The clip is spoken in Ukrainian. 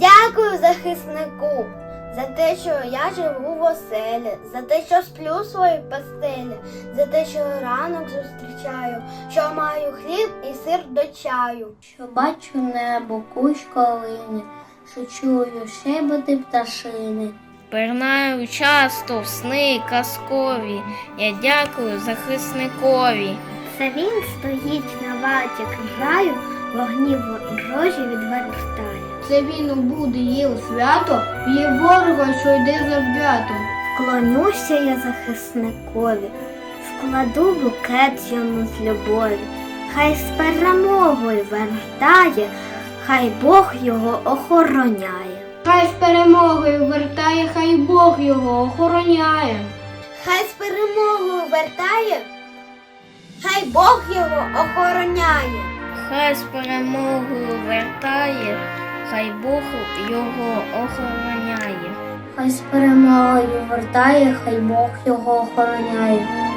Дякую захиснику за те, що я живу в оселі, за те, що сплю в своїй постелі, за те, що ранок зустрічаю, що маю хліб і сир до чаю. Що бачу небо, кущ калини, що чую шебети пташини. Пирнаю часто в сни казкові. Я дякую захисникові. Це він стоїть на ваті краю, вогні ворожі відвертає. Це він у буде їв свято, б'є ворога, що йде завзято. Вклонюся я захисникові, вкладу букет йому з любові. Хай з перемогою вертає, хай Бог його охороняє. Хай з перемогою вертає, хай Бог його охороняє. Хай з перемогою вертає, хай Бог його охороняє. Хай з перемогою вертає, хай Бог його охороняє. Хай з перемогою вертає, хай Бог його охороняє.